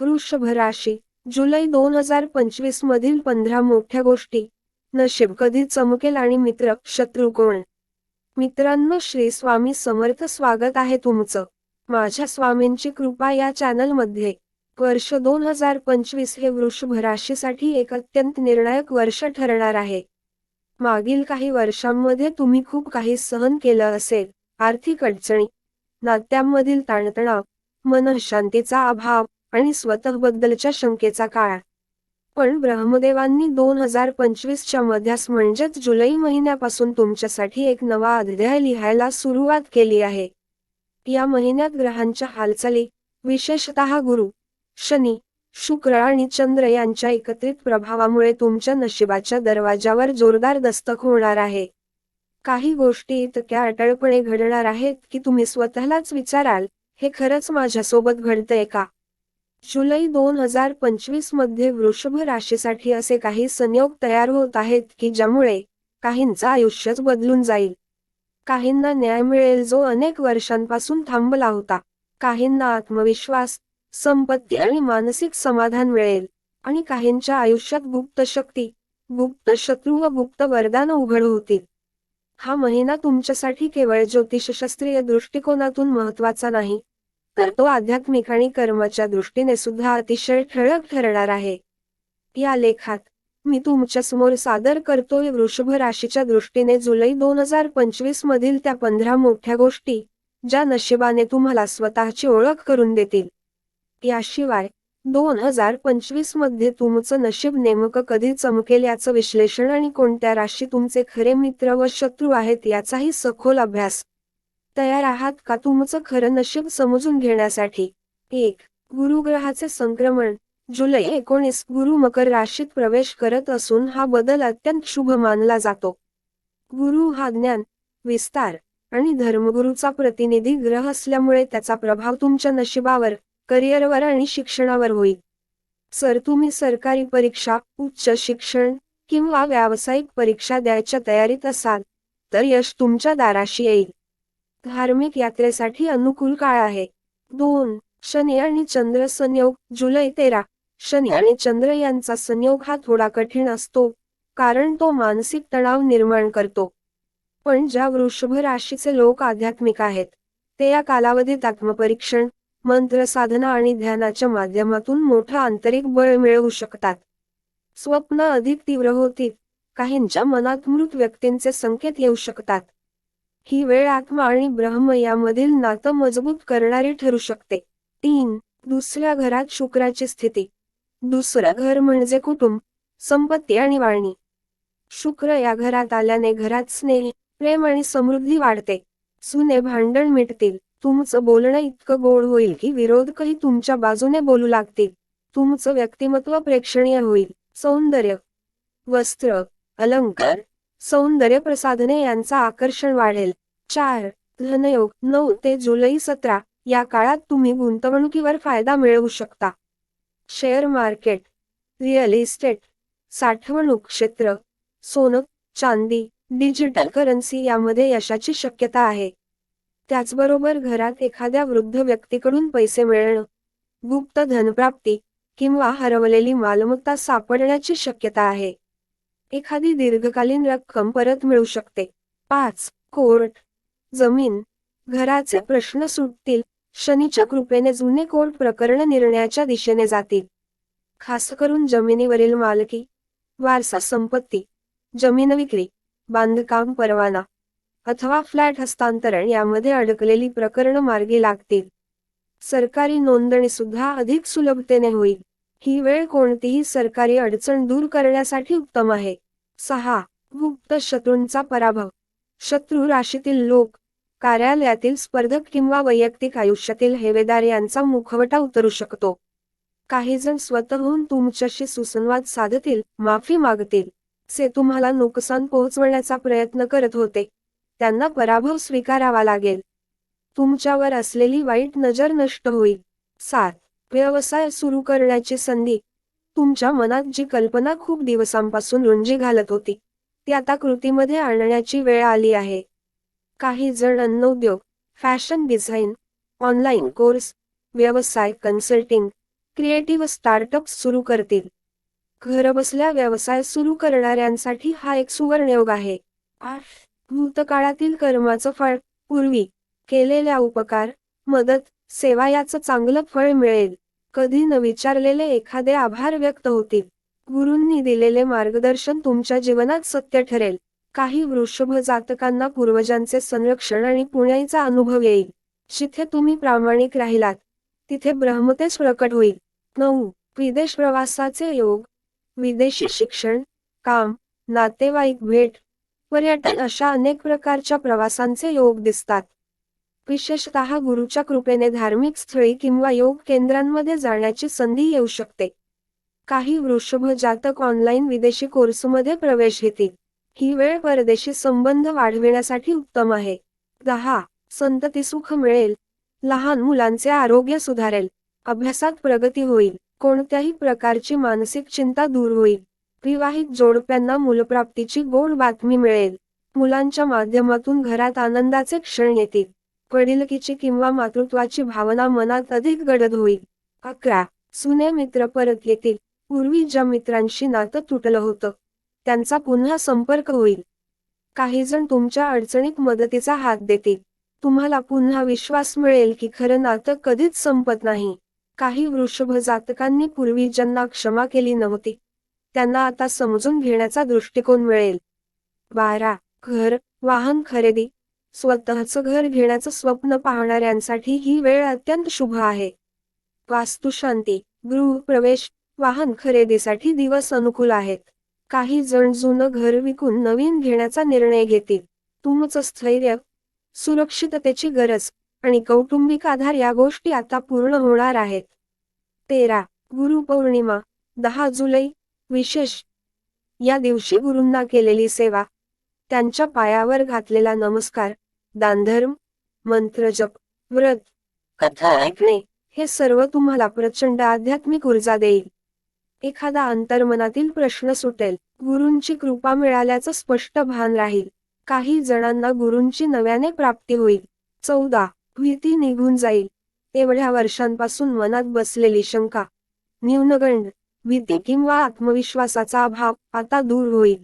वृषभ राशी जुलै दोन हजार पंचवीस मधील पंधरा मोठ्या गोष्टी. नशीब कधी चमकेल आणि मित्र शत्रू कोण? मित्रांनो श्री स्वामी समर्थ स्वागत आहे तुमचं. माझ्या स्वामींची कृपा या चॅनलमध्ये. वर्ष दोन हजार पंचवीस हे वृषभ राशीसाठी एक अत्यंत निर्णायक वर्ष ठरणार आहे. मागील काही वर्षांमध्ये तुम्ही खूप काही सहन केलं असेल. आर्थिक अडचणी नात्यांमधील ताणतणाव मनशांतीचा अभाव आणि स्वतःबद्दलच्या शंकेचा काळ. पण ब्रह्मदेवांनी दोन हजार पंचवीसच्या मध्यास म्हणजेच जुलै महिन्यापासून तुमच्यासाठी एक नवा अध्याय लिहायला सुरुवात केली आहे. या महिन्यात ग्रहांच्या हालचाली विशेषतः गुरु शनी शुक्र आणि चंद्र यांच्या एकत्रित प्रभावामुळे तुमच्या नशिबाच्या दरवाजावर जोरदार दस्तक होणार आहे. काही गोष्टी इतक्या अटळपणे घडणार आहेत की तुम्ही स्वतःलाच विचाराल हे खरंच माझ्यासोबत घडतंय का? जुलै दोन हजार पंचवीसमध्ये वृषभ राशीसाठी असे काही संयोग तयार होत आहेत की ज्यामुळे काहींचं आयुष्यच बदलून जाईल? काहींना न्याय मिळेल जो अनेक वर्षांपासून थांबला होता. काहींना आत्मविश्वास संपत्ती आणि मानसिक समाधान मिळेल. आणि काहींच्या आयुष्यात गुप्त शक्ती गुप्त शत्रू व गुप्त वरदान उघड होतील. हा महिना तुमच्यासाठी केवळ ज्योतिषशास्त्रीय दृष्टिकोनातून महत्त्वाचा नाही तर तो आध्यात्मिक आणि कर्माच्या दृष्टीने सुद्धा अतिशय ठळक ठरणार आहे. या लेखात मी तुमच्यासमोर सादर करतोय वृषभ राशीच्या दृष्टीने जुलै दोन हजार पंचवीस मधील त्या पंधरा मोठ्या गोष्टी ज्या नशिबाने तुम्हाला स्वतःची ओळख करून देतील. याशिवाय दोन हजार पंचवीसमध्ये तुमचं नशीब नेमकं कधी चमकेल याचं विश्लेषण आणि कोणत्या राशी तुमचे खरे मित्र व शत्रू आहेत याचाही सखोल अभ्यास तयार आहात का तुमचं खरं नशीब समजून घेण्यासाठी? एक गुरुग्रहाचे संक्रमण. जुलै एकोणीस गुरु मकर राशीत प्रवेश करत असून हा बदल अत्यंत शुभ मानला जातो. गुरु हा ज्ञान विस्तार आणि धर्मगुरूचा प्रतिनिधी ग्रह असल्यामुळे त्याचा प्रभाव तुमच्या नशिबावर करिअरवर आणि शिक्षणावर होईल. सर तुम्ही सरकारी परीक्षा उच्च शिक्षण किंवा व्यावसायिक परीक्षा द्यायच्या तयारीत असाल तर यश तुमच्या दाराशी येईल. धार्मिक यात्रेसाठी अनुकूल काळ आहे. दोन शनी आणि चंद्र संयोग जुलै तेरा. शनी आणि चंद्र यांचा संयोग हा थोडा कठीण असतो कारण तो मानसिक तणाव निर्माण करतो. पण ज्या वृषभ राशीचे लोक आध्यात्मिक आहेत ते या कालावधीत आत्मपरीक्षण मंत्र साधना आणि ध्यानाच्या माध्यमातून मोठं आंतरिक बळ मिळवू शकतात. स्वप्न अधिक तीव्र होतील काहींच्या मनात मृत व्यक्तींचे संकेत येऊ शकतात. ही वेळ आत्मा आणि ब्रह्म यामधील नातं मजबूत करणारी ठरू शकते. तीन दुसऱ्या घरात शुक्राची स्थिती. दुसरं घर म्हणजे कुटुंब संपत्ती आणि वाणी. शुक्र या घरात आल्याने घरात स्नेह प्रेम आणि समृद्धी वाढते. सुने भांडण मिटतील. तुमचं बोलणं इतकं गोड होईल की विरोधकही तुमच्या बाजूने बोलू लागतील. तुमचं व्यक्तिमत्व प्रेक्षणीय होईल. सौंदर्य. वस्त्र. अलंकार. सौंदर्य प्रसाधने यांचा आकर्षण वाढेल. चार धनयोग नऊ ते जुलै सतरा या काळात तुम्ही गुंतवणुकीवर फायदा मिळवू शकता. शेअर मार्केट रिअल इस्टेट साठवणूक क्षेत्र सोनं चांदी डिजिटल करन्सी यामध्ये यशाची शक्यता आहे. त्याचबरोबर घरात एखाद्या वृद्ध व्यक्तीकडून पैसे मिळणं गुप्त धनप्राप्ती किंवा हरवलेली मालमत्ता सापडण्याची शक्यता आहे. एखादी दीर्घकालीन रक्कम परत मिळू शकते. पाच. कोर्ट. जमीन. घराचे प्रश्न सुटतील. शनीच्या कृपेने जुने कोर्ट प्रकरण निर्णयाच्या दिशेने जातील. खास करून जमिनीवरील मालकी वारसा संपत्ती जमीन विक्री बांधकाम परवाना अथवा फ्लॅट हस्तांतरण यामध्ये अडकलेली प्रकरण मार्गी लागतील. सरकारी नोंदणी सुद्धा अधिक सुलभतेने होईल. ही वेळ कोणतीही सरकारी अडचण दूर करण्यासाठी उत्तम आहे. सहा. गुप्त शत्रूंचा पराभव. शत्रू राशीतील लोक कार्यालयातील स्पर्धक किंवा वैयक्तिक आयुष्यातील हेवेदार यांचा मुखवटा उतरू शकतो. काही जण स्वतःहून तुमच्याशी सुसंवाद साधतील माफी मागतील. से तुम्हाला नुकसान पोहोचवण्याचा प्रयत्न करत होते. त्यांना पराभव स्वीकारावा लागेल. तुमच्यावर असलेली वाईट नजर नष्ट होईल. सात. व्यवसाय सुरू करण्याची संधी. तुमच्या मनात जी कल्पना खूप दिवसांपासून रुंजी घालत होती ती आता कृतीमध्ये आणण्याची वेळ आली आहे. काही जण अन्नोद्योग फॅशन डिझाईन ऑनलाईन कोर्स व्यवसाय कन्सल्टिंग क्रिएटिव्ह स्टार्टअप सुरू करतील. घरबसल्या व्यवसाय सुरू करणाऱ्यांसाठी हा एक सुवर्णयोग आहे. भूतकाळातील कर्माचं फळ. पूर्वी केलेल्या उपकार मदत सेवा याचं चांगलं फळ मिळेल. कधी न विचारलेले एखादे आभार व्यक्त होतील. गुरूंनी दिलेले मार्गदर्शन तुमच्या जीवनात सत्य ठरेल. काही वृषभ जातकांना पूर्वजांचे संरक्षण आणि पुण्याईचा अनुभव येईल. जिथे तुम्ही प्रामाणिक राहिलात तिथे ब्रह्मतेच प्रकट होईल. नऊ. विदेश प्रवासाचे योग. विदेशी शिक्षण काम नातेवाईक भेट पर्यटन अशा अनेक प्रकारच्या प्रवासांचे योग दिसतात. विशेषतः गुरुच्या कृपेने धार्मिक स्थळी किंवा योग केंद्रांमध्ये जाण्याची संधी येऊ शकते. काही वृषभ जातक ऑनलाईन विदेशी कोर्समध्ये प्रवेश घेतील. ही वेळ परदेशी संबंध वाढविण्यासाठी उत्तम आहे. दहा. संतती सुख मिळेल. लहान मुलांचे आरोग्य सुधारेल. अभ्यासात प्रगती होईल. कोणत्याही प्रकारची मानसिक चिंता दूर होईल. विवाहित जोडप्यांना मूलप्राप्तीची गोड बातमी मिळेल. मुलांच्या माध्यमातून घरात आनंदाचे क्षण येतील. वडिलकीची किंवा मातृत्वाची भावना मनात अधिक गडद होईल. अकरा. सुने मित्र परत येतील. पूर्वी ज्या मित्रांशी नातं तुटलं होतं त्यांचा पुन्हा संपर्क होईल. काही जण तुमच्या अडचणीत मदतीचा हात देतील. तुम्हाला पुन्हा विश्वास मिळेल की खरं नातं कधीच संपत नाही. काही वृषभ जातकांनी पूर्वी ज्यांना क्षमा केली नव्हती त्यांना आता समजून घेण्याचा दृष्टिकोन मिळेल. बारा. घर वाहन खरेदी स्वतःचं घर घेण्याचं स्वप्न पाहणाऱ्यांसाठी ही वेळ अत्यंत शुभ आहे. वास्तुशांती गृह प्रवेश वाहन खरेदीसाठी दिवस अनुकूल आहेत. काही जण जुनं घर विकून नवीन घेण्याचा निर्णय घेतील. तुमचं स्थैर्य सुरक्षिततेची गरज आणि कौटुंबिक आधार या गोष्टी आता पूर्ण होणार आहेत. तेरा गुरुपौर्णिमा दहा जुलै विशेष. या दिवशी गुरूंना केलेली सेवा त्यांच्या पायावर घातलेला नमस्कार दानधर्म मंत्रजप व्रत कथा ऐकणे हे सर्व तुम्हाला प्रचंड आध्यात्मिक ऊर्जा देईल. एखादा अंतर्मनातील प्रश्न सुटेल गुरूंची कृपा मिळाल्याचं स्पष्ट भान राहील. काही जणांना गुरूंची नव्याने प्राप्ती होईल. चौदा भीती निघून जाईल. एवढ्या वर्षांपासून मनात बसलेली शंका न्यूनगंड भीती किंवा आत्मविश्वासाचा अभाव आता दूर होईल.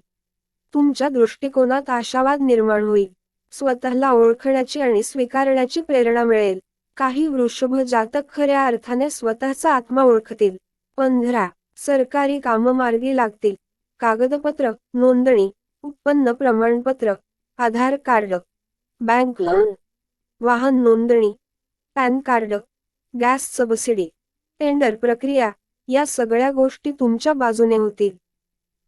तुमच्या दृष्टिकोनात आशावाद निर्माण होईल. स्वतःला ओळखण्याची आणि स्वीकारण्याची प्रेरणा मिळेल. काही वृषभ जातक खऱ्या अर्थाने स्वतःचा आत्मा ओळखतील. पंधरा. सरकारी काममार्गी लागतील. कागदपत्र नोंदणी उत्पन्न प्रमाणपत्र आधार कार्ड बँक लोन वाहन नोंदणी PAN card gas subsidy tender प्रक्रिया या सगळ्या गोष्टी तुमच्या बाजूने होतील.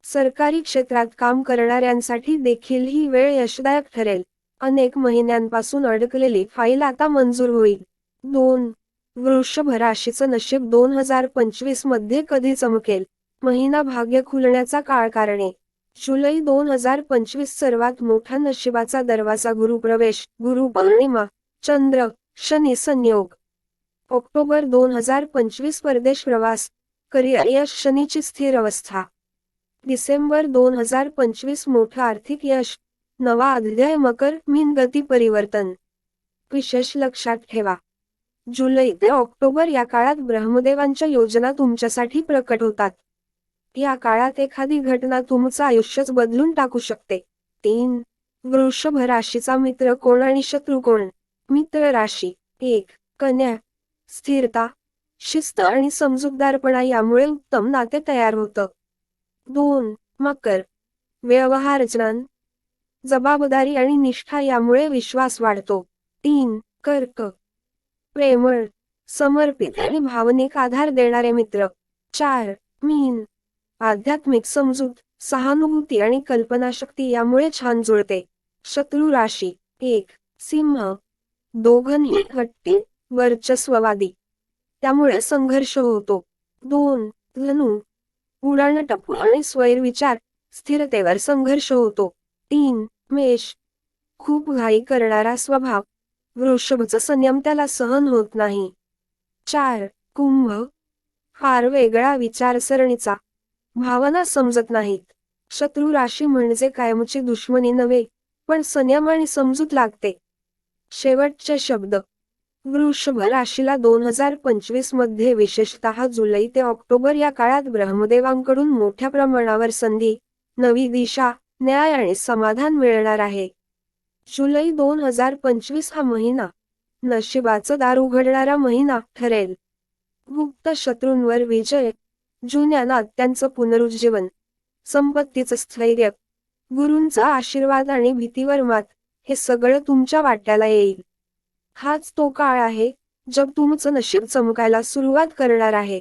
सरकारी क्षेत्रात काम करणाऱ्यांसाठी देखील ही वेळ यशदायक ठरेल. अनेक महिन्यांपासून अडकलेली फाईल आता मंजूर होईल. दोन. वृषभ राशीचं नशीब दोन हजार पंचवीसमध्ये कधी चमकेल? महिना भाग्य खुलण्याचा काळ कारणे. जुलै दोन हजार पंचवीस सर्वात मोठा नशिबाचा दरवाजा गुरुप्रवेश गुरु पौर्णिमा चंद्र शनी संयोग. ऑक्टोबर दोन हजार पंचवीस परदेश प्रवास करिअर यश शनीची स्थिर अवस्था. डिसेंबर दोन हजार पंचवीस मोठं आर्थिक यश नवा अध्याय मकर मीन गती परिवर्तन. विशेष लक्षात ठेवा. जुलै ते ऑक्टोबर या काळात ब्रह्मदेवांच्या योजना तुमच्यासाठी प्रकट होतात. या काळात एखादी घटना तुमचं आयुष्यच बदलून टाकू शकते. तीन वृषभ राशीचा मित्र कोण आणि शत्रू कोण? मित्र राशी एक कन्या स्थिरता शिस्त आणि समजूतदारपणा यामुळे उत्तम नाते तयार होतं. दोन मकर व्यवहार ज्ञान जबाबदारी आणि निष्ठा यामुळे विश्वास वाढतो. तीन कर्क. प्रेमळ समर्पित आणि भावनिक आधार देणारे मित्र. चार मीन. आध्यात्मिक समजूत सहानुभूती आणि कल्पनाशक्ती यामुळे छान जुळते. शत्रू राशी. एक सिंह. दोघंही हट्टी वर्चस्ववादी. त्यामुळे संघर्ष होतो. दोन धनु. उडाण टप्पू आणि स्वैरविचार. स्थिरतेवर संघर्ष होतो. तीन मेष. खूप घाई करणारा स्वभाव. वृषभचं संयम त्याला सहन होत नाही. चार कुंभ. फार वेगळा विचारसरणीचा. भावना समजत नाहीत. शत्रू राशी म्हणजे कायमची दुश्मनी नव्हे पण संयम आणि समजूत लागते. शेवटचे शब्द. वृषभ राशीला दोन हजार पंचवीसमध्ये विशेषतः जुलै ते ऑक्टोबर या काळात ब्रह्मदेवांकडून मोठ्या प्रमाणावर संधी नवी दिशा न्याय आणि समाधान मिळणार आहे. जुलै दोन हजार पंचवीस हा महिना. नशिबाचं दार उघडणारा महिना ठरेल. गुप्त शत्रूंवर विजय. जुन्या नात्यांचं पुनरुज्जीवन. संपत्तीचं स्थैर्य. गुरूंचा आशीर्वाद आणि भीतीवर मात. हे सगळं तुमच्या वाट्याला येईल. हाच तो काळ आहे जग तुमचं नशीब चमकायला सुरुवात करणार आहे.